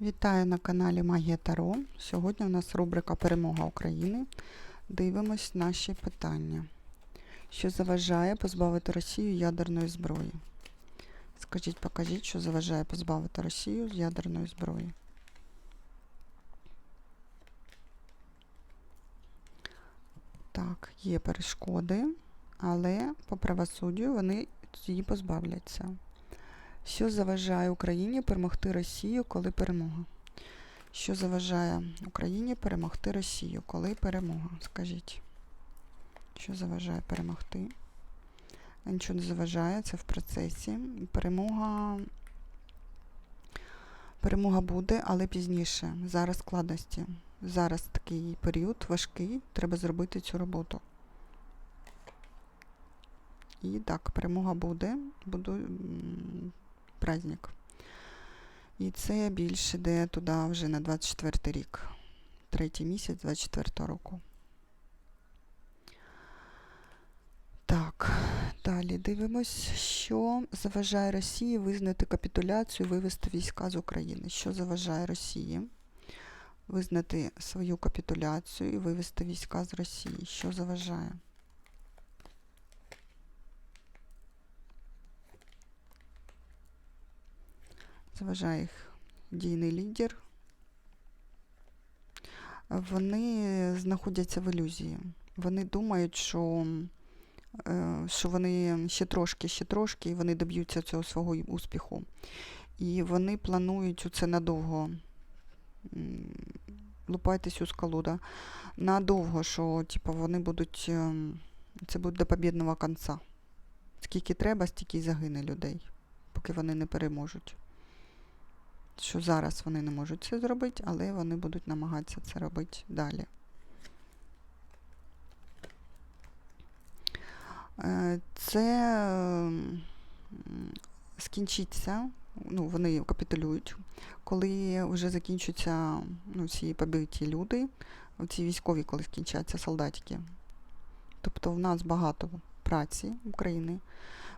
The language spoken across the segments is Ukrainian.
Вітаю на каналі Магія Таро. Сьогодні у нас рубрика Перемога України. Дивимось наші питання. Що заважає позбавити Росію ядерної зброї? Скажіть, покажіть, що заважає позбавити Росію ядерної зброї. Так, є перешкоди, але по правосуддю вони її позбавляться. Що заважає Україні перемогти Росію, коли перемога? Що заважає Україні перемогти Росію, коли перемога? Скажіть. Що заважає перемогти? Нічого не заважає, це в процесі. Перемога. Перемога буде, але пізніше. Зараз складності. Зараз такий період важкий, треба зробити цю роботу. І так, перемога буде. Буду праздник. І це більше йде туди вже на 24 рік. Третій місяць 24 року. Так, далі дивимось, що заважає Росії визнати капітуляцію, вивести війська з України. Що заважає Росії визнати свою капітуляцію і вивести війська з Росії? Що заважає? Заважає їх дійний лідер. Вони знаходяться в ілюзії. Вони думають, що, е, що вони ще трошки, ще трошки, і вони доб'ються цього свого успіху. І вони планують це надовго. Лупайтесь у скалу, да? надовго, що типу, вони будуть. ем, Це буде до побідного кінця. Скільки треба, стільки й загине людей, поки вони не переможуть що зараз вони не можуть це зробити, але вони будуть намагатися це робити далі. Е, Це скінчиться, ну, вони капітулюють, коли вже закінчаться ну, всі побиті люди, ці військові, коли скінчаться солдатики. Тобто в нас багато праці України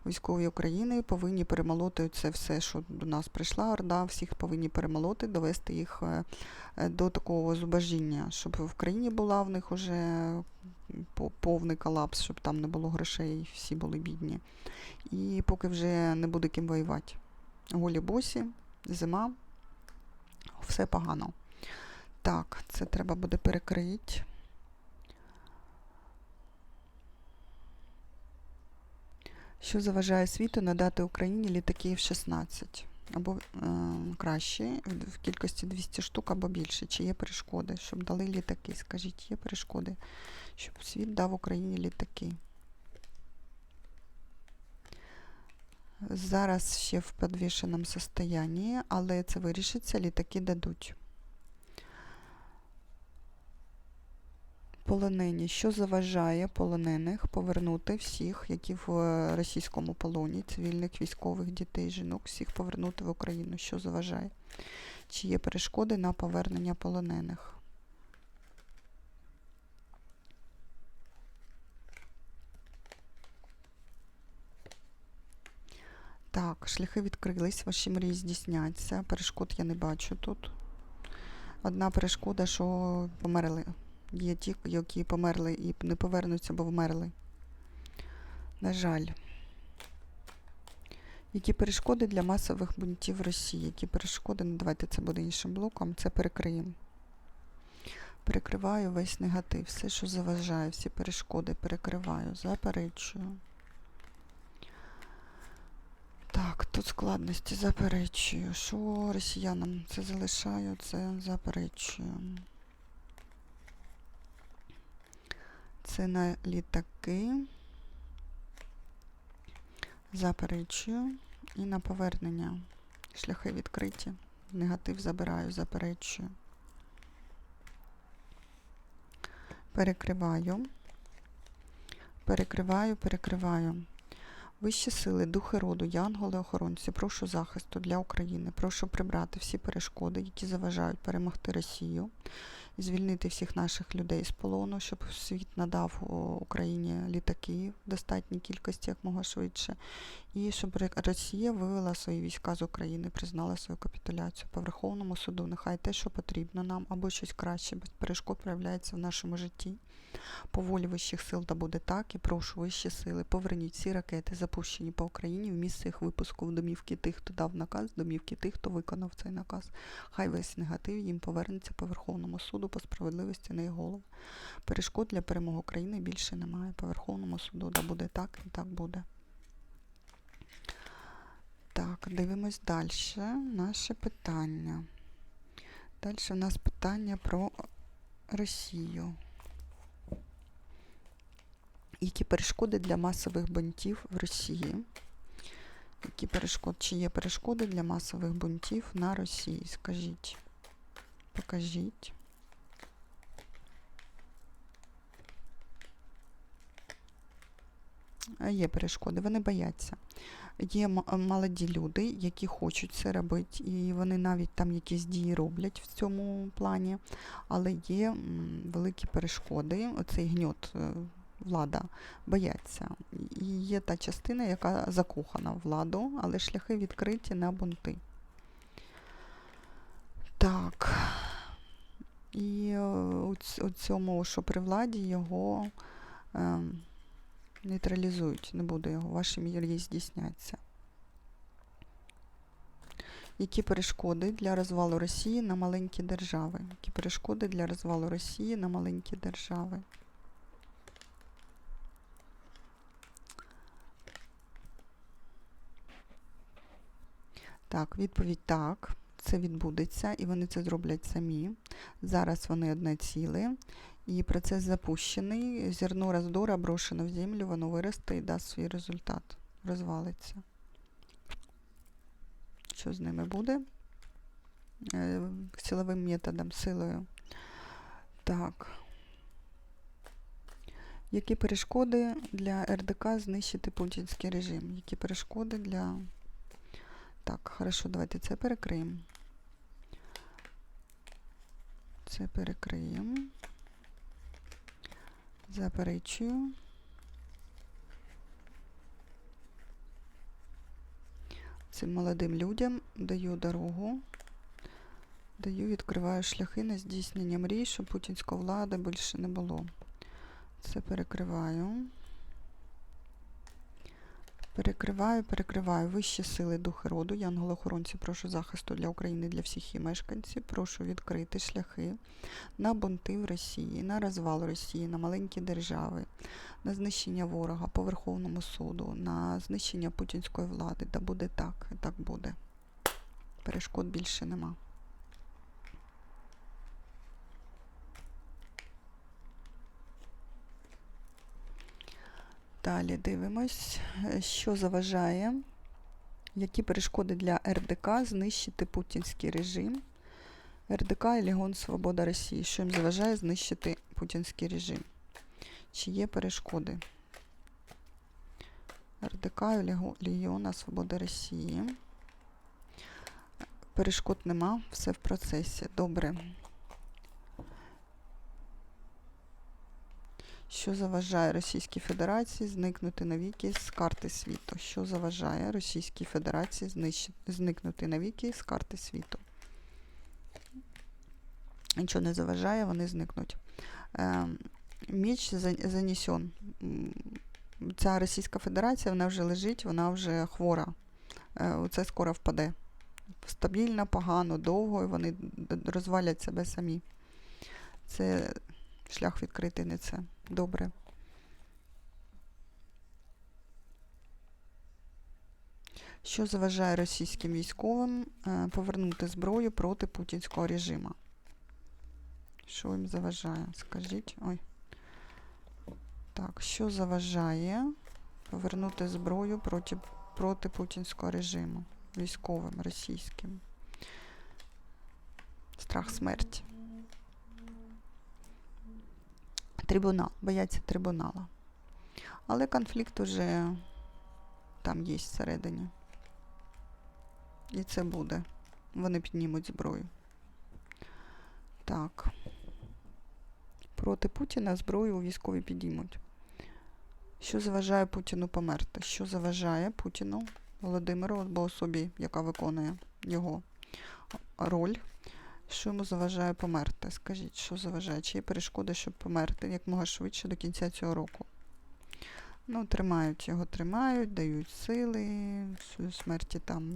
військові України повинні перемолоти це все, що до нас прийшла орда, всіх повинні перемолоти, довести їх е, е, до такого зубожіння, щоб в країні була в них уже повний колапс, щоб там не було грошей, всі були бідні. І поки вже не буде ким воювати. Голі босі, зима, все погано. Так, це треба буде перекрити. Що заважає світу надати Україні літаки F-16? Або е, краще, в в кількості 200 штук або більше. Чи є перешкоди, щоб дали літаки? Скажіть, є перешкоди, щоб світ дав Україні літаки? Зараз ще в підвішеному состоянні, але це вирішиться, літаки дадуть. Полонені. Що заважає полонених повернути всіх, які в е, російському полоні, цивільних, військових, дітей, жінок, всіх повернути в Україну? Що заважає? Чи є перешкоди на повернення полонених? Так, шляхи відкрились, ваші мрії здійсняться. Перешкод я не бачу тут. Одна перешкода, що померли. Є ті, які померли і не повернуться, бо вмерли. На жаль. Які перешкоди для масових бунтів Росії? Які перешкоди? Ну, давайте це буде іншим блоком. Це перекриємо. Перекриваю весь негатив. Все, що заважає, всі перешкоди перекриваю. Заперечую. Так, тут складності заперечую. Що росіянам це залишаю, це заперечую. Це на літаки. Заперечую. І на повернення. Шляхи відкриті. Негатив забираю, заперечую. Перекриваю. Перекриваю, перекриваю. Вищі сили, духи роду, янголи, охоронці, прошу захисту для України. Прошу прибрати всі перешкоди, які заважають перемогти Росію, звільнити всіх наших людей з полону, щоб світ надав Україні літаки в достатній кількості як мога швидше, і щоб Росія вивела свої війська з України, признала свою капітуляцію по Верховному суду. Нехай те, що потрібно нам, або щось краще, без перешкод проявляється в нашому житті. По вищих сил да буде так, і прошу вищі сили, поверніть всі ракети, запущені по Україні, в місце їх випуску в домівки тих, хто дав наказ, домівки тих, хто виконав цей наказ. Хай весь негатив їм повернеться по Верховному суду по справедливості на їх голову. Перешкод для перемоги України більше немає. По Верховному суду да буде так і так буде. Так, дивимось далі. Наше питання. Далі у нас питання про Росію. Які перешкоди для масових бунтів в Росії? Які перешкоди? Чи є перешкоди для масових бунтів на Росії? Скажіть. Покажіть. Є перешкоди, вони бояться. Є м- молоді люди, які хочуть це робити, і вони навіть там якісь дії роблять в цьому плані, але є великі перешкоди. Оцей гньот е, влада бояться. І є та частина, яка закохана в владу, але шляхи відкриті на бунти. Так. І у цьому, що при владі, його е, нейтралізують. Не буде його, ваші мрії здійсняться. Які перешкоди для розвалу Росії на маленькі держави? Які перешкоди для розвалу Росії на маленькі держави? Так, відповідь так. Це відбудеться, і вони це зроблять самі. Зараз вони одне ціле, і процес запущений. Зерно раздора брошено в землю, воно виросте і дасть свій результат. Розвалиться. Що з ними буде? Е, Силовим методом, силою. Так. Які перешкоди для РДК знищити путінський режим? Які перешкоди для. Так, хорошо, давайте це перекриємо. Це перекриємо. Заперечую. Цим молодим людям даю дорогу. Даю, відкриваю шляхи на здійснення мрій, щоб путінської влади більше не було. Це перекриваю. Перекриваю, перекриваю вищі сили духи роду. Янголи-охоронці, прошу захисту для України, для всіх її мешканців. Прошу відкрити шляхи на бунти в Росії, на розвал Росії, на маленькі держави, на знищення ворога по Верховному суду, на знищення путінської влади. Да буде так, так буде. Перешкод більше нема. Далі дивимось, е, що заважає, які перешкоди для РДК знищити путінський режим. РДК і Легіон Свобода Росії. Що їм заважає знищити путінський режим? Чи є перешкоди? РДК і Легіона Свобода Росії. Перешкод нема, все в процесі. Добре. Що заважає Російській Федерації зникнути навіки з карти світу? Що заважає Російській Федерації знищи- зникнути навіки з карти світу? Нічого не заважає, вони зникнуть. Ем, Міч за- занесен. Ця Російська Федерація, вона вже лежить, вона вже хвора. Е, Це скоро впаде. Стабільно, погано, довго, і вони розвалять себе самі. Це шлях відкритий не це. Добре. Що заважає російським військовим е, повернути зброю проти путінського режиму? Що їм заважає? Скажіть. Ой. Так, що заважає повернути зброю проти, проти путінського режиму? Військовим російським. Страх смерті. Трибунал. Бояться трибунала. Але конфлікт уже там є всередині. І це буде. Вони піднімуть зброю. Так. проти Путіна зброю у військові підіймуть. Що заважає Путіну померти? Що заважає Путіну Володимиру або особі, яка виконує його роль? Що йому заважає померти? Скажіть, що заважає? Чи є перешкоди, щоб померти якмога швидше до кінця цього року? Ну, тримають його, тримають, дають сили, смерті там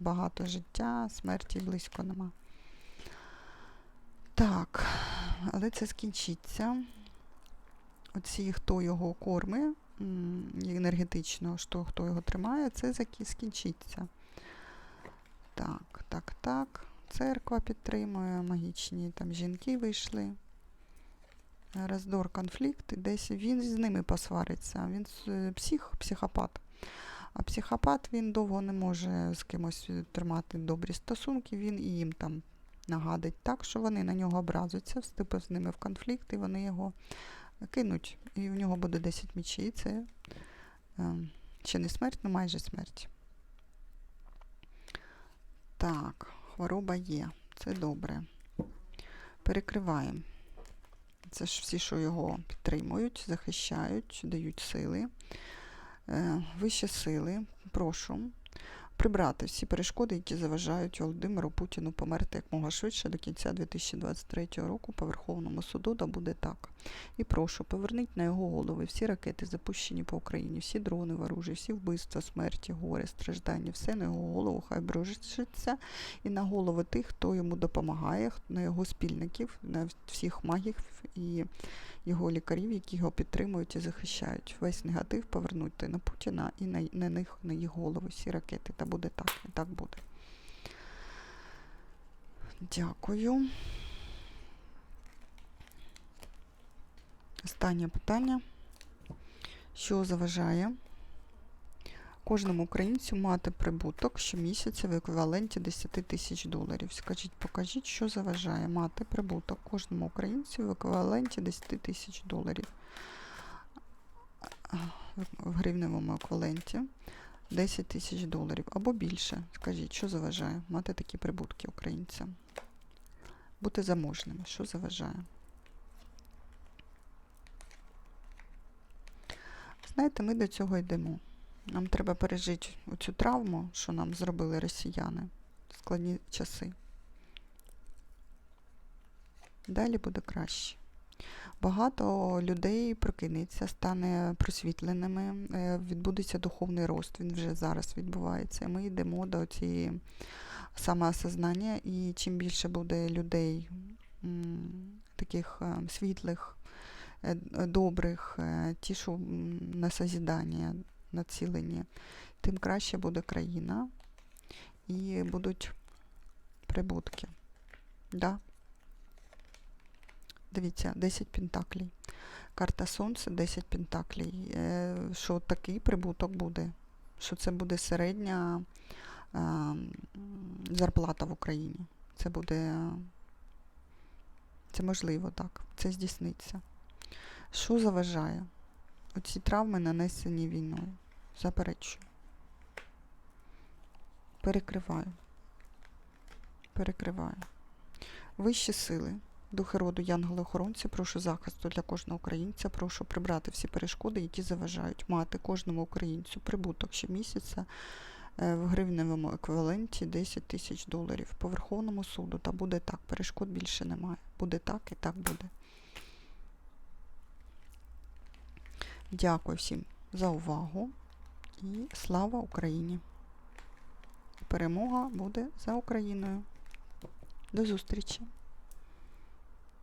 багато життя, смерті близько нема. Так, але це скінчиться. Оці, хто його кормить, енергетично, що, хто його тримає, це скінчиться. Так, так, так. Церква підтримує, магічні там жінки вийшли. Роздор, конфлікт, і десь він з ними посвариться. Він псих, психопат. А психопат він довго не може з кимось тримати добрі стосунки, він і їм там нагадить так, що вони на нього образуються, вступив з ними в конфлікт, і вони його кинуть. І в нього буде 10 мічей. Це е, ще не смерть, але майже смерть. Так, хвороба є. Це добре. Перекриваємо. Це ж всі, що його підтримують, захищають, дають сили. Е, Вищі сили, прошу прибрати всі перешкоди, які заважають Володимиру Путіну померти якмога швидше до кінця 2023 року по Верховному суду, да буде так. І прошу, поверніть на його голови всі ракети, запущені по Україні, всі дрони ворожі, всі вбивства, смерті, горе, страждання, все на його голову хай брожиться і на голови тих, хто йому допомагає, на його спільників, на всіх магів і його лікарів, які його підтримують і захищають. Весь негатив повернути на Путіна і на, на них, на їх голови, всі ракети. Та буде так, і так буде. Дякую. Останнє питання. Що заважає кожному українцю мати прибуток щомісяця в еквіваленті 10 тисяч доларів? Скажіть, покажіть, що заважає мати прибуток кожному українцю в еквіваленті 10 тисяч доларів. В гривневому еквіваленті 10 тисяч доларів або більше. Скажіть, що заважає мати такі прибутки українцям? Бути заможними, що заважає? Знаєте, ми до цього йдемо. Нам треба пережити оцю травму, що нам зробили росіяни в складні часи. Далі буде краще. Багато людей прокинеться, стане просвітленими, е, відбудеться духовний рост, він вже зараз відбувається. Ми йдемо до цієї самоосознання, і чим більше буде людей таких е, світлих, добрих, е, ті, що на созідання націлені, тим краще буде країна і будуть прибутки. Да. Дивіться, 10 пентаклей. Карта Сонця 10 пентаклей. Е, Що такий прибуток буде? Що це буде середня е, зарплата в Україні. Це буде. Це можливо так. Це здійсниться. Що заважає? Оці травми нанесені війною. Заперечую. Перекриваю. Перекриваю. Вищі сили. Духи роду янголи-охоронці, прошу захисту для кожного українця, прошу прибрати всі перешкоди, які заважають мати кожному українцю прибуток щомісяця е, в гривневому еквіваленті 10 тисяч доларів по Верховному суду. Та буде так, перешкод більше немає. Буде так і так буде. Дякую всім за увагу і слава Україні! Перемога буде за Україною. До зустрічі!